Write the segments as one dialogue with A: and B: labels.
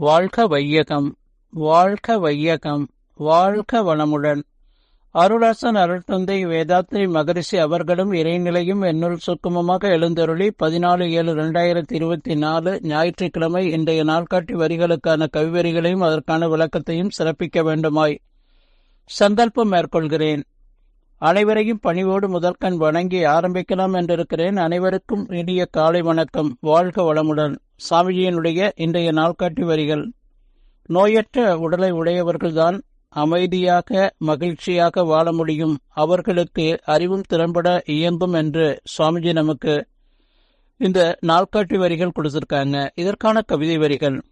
A: வாழ்க வையகம் வாழ்க வையகம் வாழ்க வளமுடன். அருளாசன் அருள்தந்தை வேதாத்ரி மகரிஷி அவர்களும் இறைநிலையும் என்னுள் சுக்குமமாக எழுந்தருளி பதினாலு ஏழு இரண்டாயிரத்தி இருபத்தி நாலு ஞாயிற்றுக்கிழமை இன்றைய நாள்காட்டி வரிகளுக்கான கவிவரிகளையும் அதற்கான விளக்கத்தையும் சிறப்பிக்க வேண்டுமாய் சந்தல்பம் மேற்கொள்கிறேன். அனைவரையும் பணிவோடு முதற்கண் வணங்கி ஆரம்பிக்கலாம் என்றிருக்கிறேன். அனைவருக்கும் இனிய காலை வணக்கம். வாழ்க வளமுடன். சாமிஜியினுடைய இன்றைய நாள்காட்டி வரிகள். நோயற்ற உடலை உடையவர்கள்தான் அமைதியாக மகிழ்ச்சியாக வாழ முடியும். அவர்களுக்கு அறிவும் திறம்பட இயங்கும் என்று சுவாமிஜி நமக்கு இந்த நாள்காட்டி வரிகள் கொடுத்திருக்காங்க. இதற்கான கவிதை வரிகள்.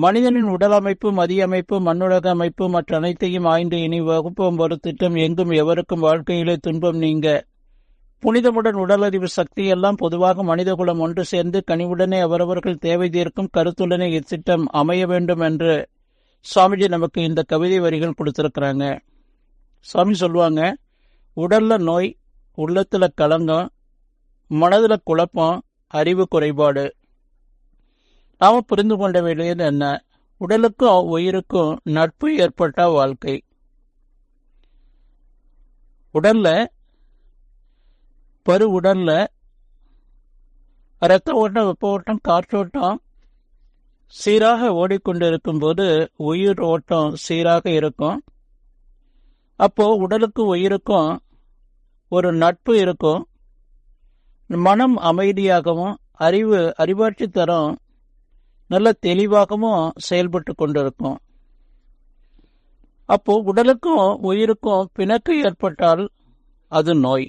A: மனிதனின் உடல் அமைப்பு மதிய அமைப்பு மண்ணுலக அமைப்பு மற்ற அனைத்தையும் ஆய்ந்து இனி வகுப்போம். ஒரு திட்டம் எங்கும் எவருக்கும் வாழ்க்கையிலே துன்பம் நீங்க. புனிதமுடன் உடலறிவு சக்தி எல்லாம் பொதுவாக மனிதகுலம் ஒன்று சேர்ந்து கனிவுடனே அவரவர்கள் தேவை தீர்க்கும் கருத்துடனே இத்திட்டம் அமைய வேண்டும் என்று சுவாமிஜி நமக்கு இந்த கவிதை வரிகள் கொடுத்திருக்கிறாங்க. சுவாமி சொல்லுவாங்க உடல்ல நோய் உள்ளத்துல கலங்கம் மனதுல குழப்பம் அறிவு குறைபாடு. நாம புரிந்து கொண்ட வேண்டியது என்ன உடலுக்கும் உயிருக்கும் நட்பு ஏற்பட்ட வாழ்க்கை. உடல்ல பரு உடல்ல ரத்த ஓட்டம் வெப்ப ஓட்டம் காற்றோட்டம் சீராக ஓடிக்கொண்டிருக்கும் போது உயிர் ஓட்டம் சீராக இருக்கும். அப்போ உடலுக்கும் உயிருக்கும் ஒரு நட்பு இருக்கும். மனம் அமைதியாகவும் அறிவு அறிவாட்சி தரம் நல்ல தெளிவாகவும் செயல்பட்டு கொண்டிருக்கும். அப்போ உடலுக்கும் உயிருக்கும் பிணக்கு ஏற்பட்டால் அது நோய்.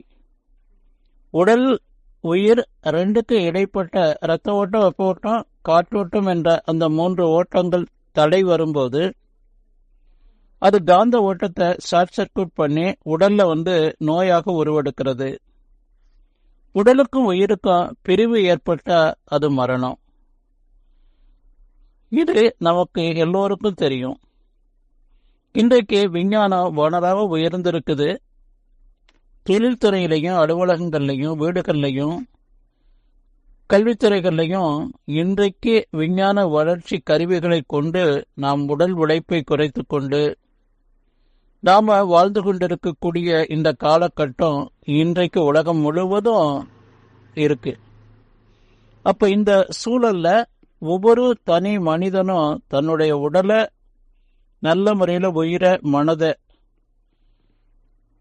A: உடல் உயிர் ரெண்டுக்கு இடைப்பட்ட இரத்த ஓட்டம் வெப்ப ஓட்டம் காற்றோட்டம் என்ற அந்த மூன்று ஓட்டங்கள் தடை வரும்போது அது காந்த ஓட்டத்தை ஷார்ட் சர்க்கியூட் பண்ணி உடல்ல வந்து நோயாக உருவெடுக்கிறது. உடலுக்கும் உயிருக்கும் பிரிவு ஏற்பட்டா அது மரணம். இது நமக்கு எல்லோருக்கும் தெரியும். இன்றைக்கு விஞ்ஞானம் வனராக உயர்ந்திருக்குது. தொழில்துறையிலையும் அலுவலகங்கள்லையும் வீடுகள்லையும் கல்வித்துறைகள்லையும் இன்றைக்கு விஞ்ஞான வளர்ச்சி கருவிகளை கொண்டு நாம் உடல் உழைப்பை குறைத்து கொண்டு நாம வாழ்ந்து கொண்டிருக்கக்கூடிய இந்த காலகட்டம் இன்றைக்கு உலகம் முழுவதும் இருக்கு. அப்ப இந்த சூழல்ல ஒவ்வொரு தனி மனிதனும் தன்னுடைய உடலை நல்ல முறையில் உயிரை மனதை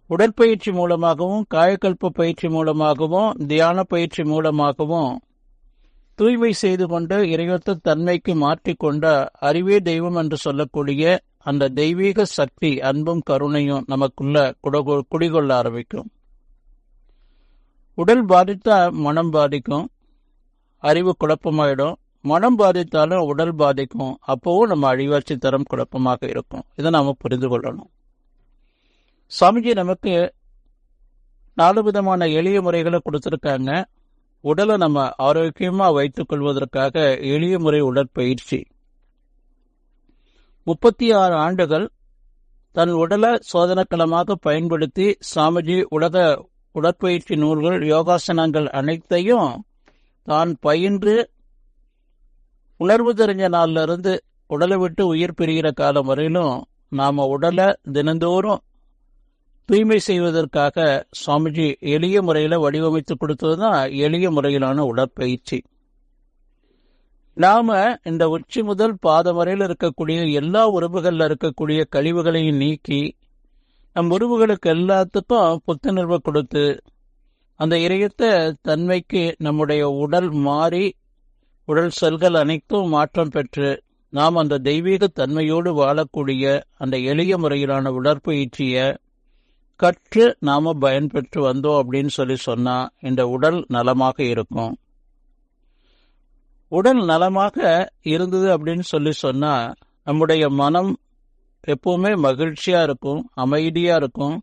A: உடற்பயிற்சி மூலமாகவும் காயக்கல்ப பயிற்சி மூலமாகவும் தியான பயிற்சி மூலமாகவும் தூய்மை செய்து கொண்டு இறையொத்த தன்மைக்கு மாற்றிக்கொண்ட அறிவே தெய்வம் என்று சொல்லக்கூடிய அந்த தெய்வீக சக்தி அன்பும் கருணையும் நமக்குள்ள குடிகொள்ள ஆரம்பிக்கும். உடல் பாதித்தா மனம் பாதிக்கும். அறிவு குழப்பமாயிடும். மனம் பாதித்தாலும் உடல் பாதிக்கும். அப்பவும் நம்ம அழிவாட்சி தரம் குழப்பமாக இருக்கும். இதை நாம புரிந்து கொள்ளணும். சுவாமிஜி நமக்கு நாலு விதமான எளிய முறைகளை கொடுத்துருக்காங்க. உடலை நம்ம ஆரோக்கியமா வைத்துக் கொள்வதற்காக எளிய முறை உடற்பயிற்சி. முப்பத்தி ஆறு ஆண்டுகள் தன் உடலை சோதனக்களமாக பயன்படுத்தி சாமிஜி உலக உடற்பயிற்சி நூல்கள் யோகாசனங்கள் அனைத்தையும் தான் பயின்று உணர்வு தெரிஞ்ச நாள்ல இருந்து உடலை விட்டு உயிர் பிரிகிற காலம் வரையிலும் நாம உடலை தினந்தோறும் தூய்மை செய்வதற்காக சுவாமிஜி எளிய முறையில வடிவமைத்து கொடுத்ததுதான் எளிய முறையிலான உடற்பயிற்சி. நாம இந்த உச்சி முதல் பாதம் வரையில் இருக்கக்கூடிய எல்லா உறவுகள்ல இருக்கக்கூடிய கழிவுகளையும் நீக்கி நம் உறவுகளுக்கு எல்லாத்துக்கும் புத்துணர்வு கொடுத்து அந்த இறையத்த தன்மைக்கு நம்முடைய உடல் மாறி உடல் செல்கள் அனைத்தும் மாற்றம் பெற்று நாம் அந்த தெய்வீக தன்மையோடு வாழக்கூடிய அந்த எளிய முறையிலான உடற்பயிற்சியை கற்று நாம பயன்பெற்று வந்தோம் அப்படின்னு சொல்லி சொன்னா இந்த உடல் நலமாக இருக்கும். உடல் நலமாக இருந்தது அப்படின்னு சொல்லி சொன்னா நம்முடைய மனம் எப்பவுமே மகிழ்ச்சியா இருக்கும் அமைதியா இருக்கும்.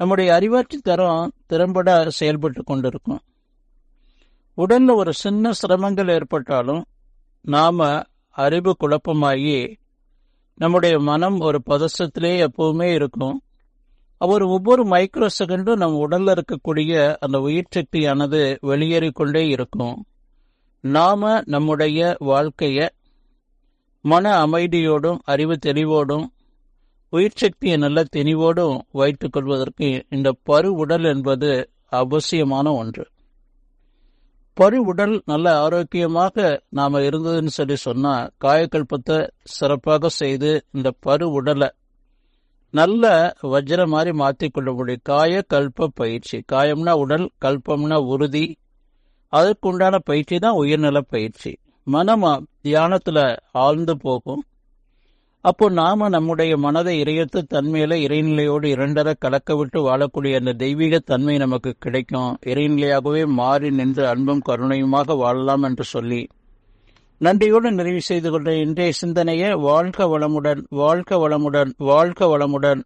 A: நம்முடைய அறிவாற்றி தரம் திறம்பட செயல்பட்டு கொண்டிருக்கும். உடல்ல ஒரு சின்ன சிரமங்கள் ஏற்பட்டாலும் நாம அறிவு குழப்பமாகி நம்முடைய மனம் ஒரு பதசத்திலே எப்பவுமே இருக்கும். அவர் ஒவ்வொரு மைக்ரோ செகண்டும் நம் உடல்ல இருக்கக்கூடிய அந்த உயிர் சக்தியானது வெளியேறிக்கொண்டே இருக்கும். நாம நம்முடைய வாழ்க்கைய மன அமைதியோடும் அறிவு தெளிவோடும் உயிர் சக்தியை நல்ல தெளிவோடும் வைத்துக் கொள்வதற்கு இந்த பரு உடல் என்பது அவசியமான ஒன்று. பரு உடல் நல்ல ஆரோக்கியமாக நாம இருந்ததுன்னு சொல்லி சொன்னா காயக்கல்பத்தை சிறப்பாக செய்து இந்த பரு உடலை நல்ல வஜ்ர மாதிரி மாற்றிக்கொள்ள முடியும் காய கல்ப பயிற்சி. காயம்னா உடல் கல்பம்னா உறுதி. அதற்குண்டான பயிற்சி தான் உயர்நல பயிற்சி. மனமா தியானத்துல ஆழ்ந்து போகும். அப்போ நாம நம்முடைய மனதை இறையத்து தன்மையில இறைநிலையோடு இரண்டர கலக்க விட்டு வாழக்கூடிய அந்த தெய்வீக தன்மை நமக்கு கிடைக்கும். இறைநிலையாகவே மாறி நின்று அன்பும் கருணையுமாக வாழலாம் என்று சொல்லி நன்றியோடு நிறைவு செய்து கொண்ட இன்றைய சிந்தனையை வாழ்க வளமுடன் வாழ்க வளமுடன் வாழ்க வளமுடன்.